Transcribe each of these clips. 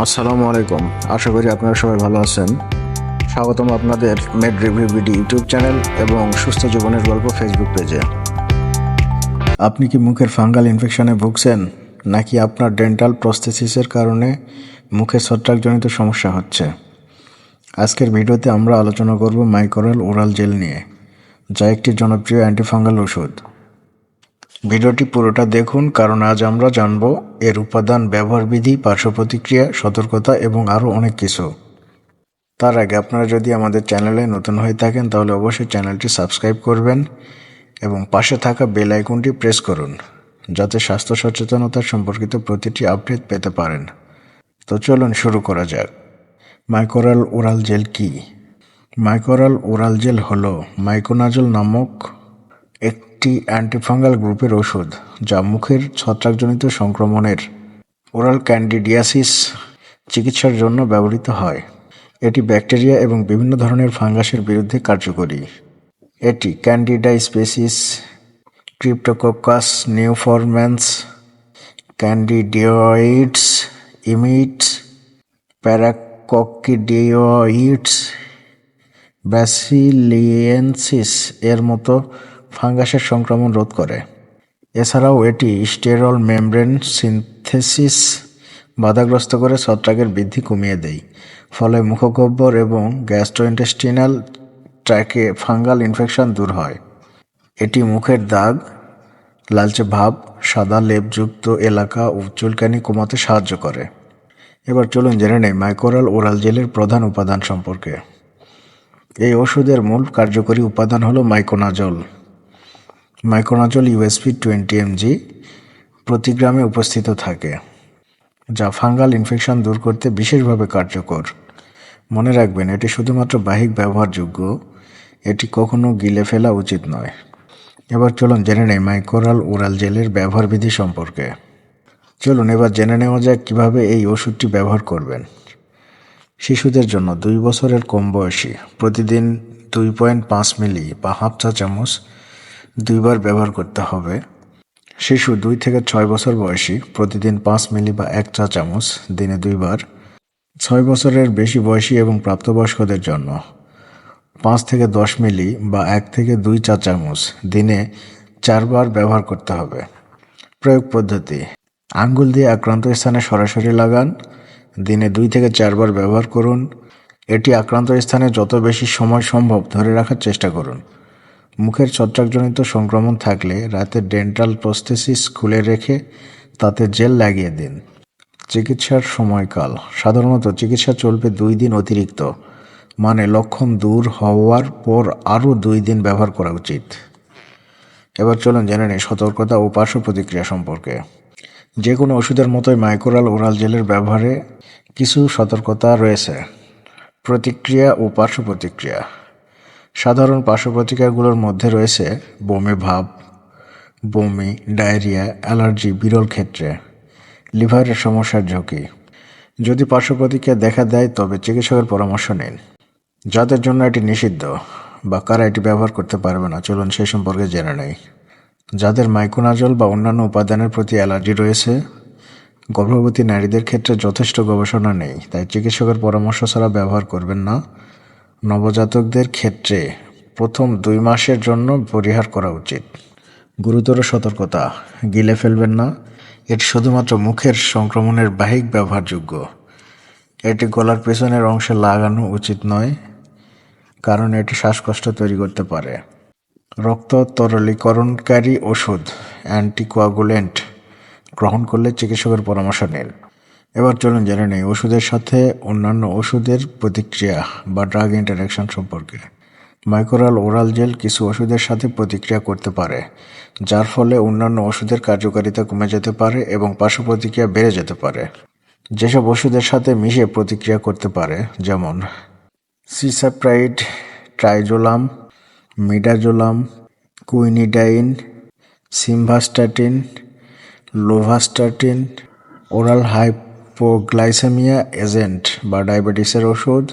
আসসালামু আলাইকুম। আশা করি আপনারা সবাই ভালো আছেন। স্বাগতম আপনাদের Med Review BD YouTube channel এবং সুস্থ জীবনের গল্প ফেসবুক পেজে। আপনি কি মুখের ফাঙ্গাল ইনফেকশনে ভুগছেন? নাকি আপনার ডেন্টাল প্রস্থেসিসের কারণে মুখে ছত্রাকজনিত সমস্যা হচ্ছে? আজকের ভিডিওতে আমরা আলোচনা করব মাইক্রোরাল ওরাল জেল নিয়ে, যা একটি জনপ্রিয় অ্যান্টিফাঙ্গাল ওষুধ। ভিডিওটি পুরোটা দেখুন, কারণ আজ আমরা জানব এর উপাদান ব্যবহার বিধি পার্শ্ব প্রতিক্রিয়া সতর্কতা এবং আরও অনেক কিছু। তার আগে আপনারা যদি আমাদের চ্যানেলে নতুন হয়ে থাকেন, তাহলে অবশ্যই চ্যানেলটি সাবস্ক্রাইব করবেন এবং পাশে থাকা বেল আইকনটি প্রেস করুন, যাতে স্বাস্থ্য সচেতনতা সম্পর্কিত প্রতিটি আপডেট পেতে পারেন। তো চলুন শুরু করা যাক। মাইকোরাল ওরাল জেল কি? মাইকোরাল ওরাল জেল হলো মাইকোনাজল নামক একটি অ্যান্টিফাঙ্গাল গ্রুপের ওষুধ, যা মুখের ছত্রাকজনিত সংক্রমণের ওরাল ক্যান্ডিডিয়াসিস চিকিৎসার জন্য ব্যবহৃত হয়। এটি ব্যাকটেরিয়া এবং বিভিন্ন ধরনের ফাঙ্গাসের বিরুদ্ধে কার্যকরী। এটি ক্যান্ডিডা স্পেসিস ক্রিপ্টোকোকাস নিউফরম্যান্স ক্যান্ডিডিওইডস ইমিটস প্যারাককিডিওইডস ব্যাসিলিয়েন্সিস এর মতো ফাঙ্গাসের সংক্রমণ রোধ করে। এছাড়াও এটি স্টেরল মেমব্রেন সিনথেসিস বাধাগ্রস্ত করে ছত্রাকের বৃদ্ধি কমিয়ে দেয়। ফলে মুখগহ্বর এবং গ্যাস্ট্রোইন্টেস্টিনাল ট্র্যাকে ফাঙ্গাল ইনফেকশন দূর হয়। এটি মুখের দাগ, লালচে ভাব, সাদা লেপযুক্ত এলাকা ও চুলকানি কমাতে সাহায্য করে। এবার চলুন জেনে নেই মাইকোরাল ওরাল জেলের প্রধান উপাদান সম্পর্কে। এই ওষুধের মূল কার্যকরী উপাদান হলো miconazole. Miconazole USP twenty mg প্রতি গ্রামে উপস্থিত থাকে, যা ফাঙ্গাল ইনফেকশন দূর করতে বিশেষভাবে কার্যকর। মনে রাখবেন, এটি শুধুমাত্র বাহিক ব্যবহারযোগ্য, এটি কখনো গিলে ফেলা উচিত নয়। এবার চলুন জেনে নেই মাইকোরাল ওরাল জেলের ব্যবহার বিধি সম্পর্কে। চলুন এবার জেনে নেওয়া যাক কীভাবে এই ওষুধটি ব্যবহার করবেন। শিশুদের জন্য দুই বছরের কম বয়সী, প্রতিদিন দুই পয়েন্ট পাঁচ মিলি বা হাফ চা চামচ দুইবার ব্যবহার করতে হবে। শিশু দুই থেকে ছয় বছর বয়সী, প্রতিদিন পাঁচ মিলি বা এক চা চামচ, দিনে দুইবার। ছয় বছরের বেশি বয়সী এবং প্রাপ্তবয়স্কদের জন্য পাঁচ থেকে দশ মিলি বা এক থেকে দুই চা চামচ, দিনে চারবার ব্যবহার করতে হবে। প্রয়োগ পদ্ধতি, আঙ্গুল দিয়ে আক্রান্ত স্থানে সরাসরি লাগান, দিনে দুই থেকে চারবার ব্যবহার করুন। এটি আক্রান্ত স্থানে যত বেশি সময় সম্ভব ধরে রাখার চেষ্টা করুন। মুখের ছত্রাকজনিত সংক্রমণ থাকলে রাতে ডেন্টাল প্রস্থেসিস খুলে রেখে তাতে জেল লাগিয়ে দিন। চিকিৎসার সময়কাল। সাধারণত চিকিৎসা চলবে দুই দিন অতিরিক্ত মানে লক্ষণ দূর হওয়ার পর আরও দুই দিন ব্যবহার করা উচিত। এবার চলুন জেনে নিই সতর্কতা ও পার্শ্ব প্রতিক্রিয়া সম্পর্কে। যে কোনো ওষুধের মতোই মাইক্রোরাল ওরাল জেলের ব্যবহারে কিছু সতর্কতা রয়েছে। প্রতিক্রিয়া ও পার্শ্ব প্রতিক্রিয়া। সাধারণ পার্শ্ব প্রতিক্রিয়াগুলোর মধ্যে রয়েছে বমি ভাব, বমি, ডায়রিয়া, অ্যালার্জি, বিরল ক্ষেত্রে, লিভারের সমস্যার ঝুঁকি। যদি পার্শ্ব প্রতিক্রিয়া দেখা দেয়, তবে চিকিৎসকের পরামর্শ নিন। যাদের জন্য এটি নিষিদ্ধ বা কারা এটি ব্যবহার করতে পারবে না, চলুন সে সম্পর্কে জেনে নেই। যাদের মাইক্রোনাজল বা অন্যান্য উপাদানের প্রতি অ্যালার্জি রয়েছে, গর্ভবতী নারীদের ক্ষেত্রে যথেষ্ট গবেষণা নেই, তাই চিকিৎসকের পরামর্শ ছাড়া ব্যবহার করবেন না। নবজাতকদের ক্ষেত্রে প্রথম দুই মাসের জন্য পরিহার করা উচিত। গুরুতর সতর্কতা, গিলে ফেলবেন না। এটি শুধুমাত্র মুখের সংক্রমণের বাহিক ব্যবহারযোগ্য। এটি গলার পেছনের অংশে লাগানো উচিত নয়, কারণ এটি শ্বাসকষ্ট তৈরি করতে পারে। রক্ত তরলীকরণকারী ওষুধ, অ্যান্টিকোয়াগুলেন্ট গ্রহণ করলে চিকিৎসকের পরামর্শ নিন। এবার চলুন জেনে নেই ওষুধের সাথে অন্যান্য ওষুধের প্রতিক্রিয়া বা ড্রাগ ইন্টারাকশন সম্পর্কে। মাইক্রোরাল ওরাল জেল কিছু ওষুধের সাথে প্রতিক্রিয়া করতে পারে, যার ফলে অন্যান্য ওষুধের কার্যকারিতা কমে যেতে পারে এবং পার্শ্ব প্রতিক্রিয়া বেড়ে যেতে পারে। যেসব ওষুধের সাথে মিশে প্রতিক্রিয়া করতে পারে, যেমন cisapride triazolam midazolam quinidine simvastatin lovastatin oral hypoglycaemia agent বা ডায়াবেটিসের ওষুধ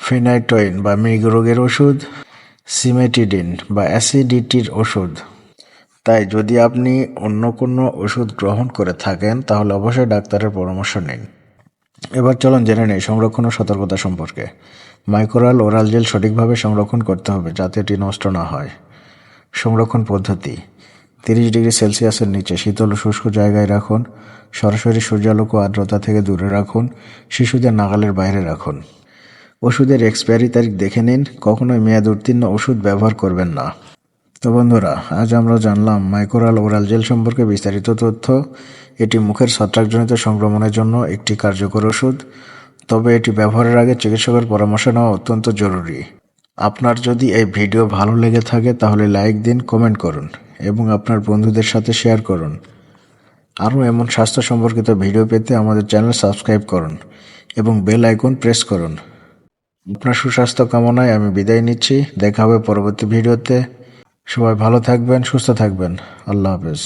ফিনাইটয়েন বা মৃগ রোগের ওষুধ সিমেটিডিন বা অ্যাসিডিটির ওষুধ। তাই যদি আপনি অন্য কোনো ওষুধ গ্রহণ করে থাকেন, তাহলে অবশ্যই ডাক্তারের পরামর্শ নিন। এবার চলুন জেনে নেই সংরক্ষণ ও সতর্কতা সম্পর্কে। মাইক্রোরাল ওরাল জেল সঠিকভাবে সংরক্ষণ করতে হবে যাতে এটি নষ্ট না হয়। সংরক্ষণ পদ্ধতি। তিরিশ ডিগ্রি সেলসিয়াসের নিচে শীতল ও শুষ্ক জায়গায় রাখুন, সরাসরি সূর্যালোক ও আর্দ্রতা থেকে দূরে রাখুন, শিশুদের নাগালের বাইরে রাখুন। ওষুধের এক্সপায়ারি তারিখ দেখে নিন, কখনোই মেয়াদ উত্তীর্ণ ওষুধ ব্যবহার করবেন না। তো বন্ধুরা, আজ আমরা জানলাম মাইক্রোরাল ওরাল জেল সম্পর্কে বিস্তারিত তথ্য। এটি মুখের ছত্রাকজনিত সংক্রমণের জন্য একটি কার্যকর ওষুধ, তবে এটি ব্যবহারের আগে চিকিৎসকের পরামর্শ নেওয়া অত্যন্ত জরুরি। আপনার যদি এই ভিডিও ভালো লেগে থাকে, তাহলে লাইক দিন, কমেন্ট করুন, এবং আপনার বন্ধুদের সাথে শেয়ার করুন। আরও এমন স্বাস্থ্য সম্পর্কিত ভিডিও পেতে আমাদের চ্যানেল সাবস্ক্রাইব করুন, এবং বেল আইকন প্রেস করুন। আপনার সুস্বাস্থ্য কামনায় আমি বিদায় নিচ্ছি। দেখা হবে পরবর্তী ভিডিওতে। সবাই ভালো থাকবেন, সুস্থ থাকবেন। আল্লাহ হাফেজ।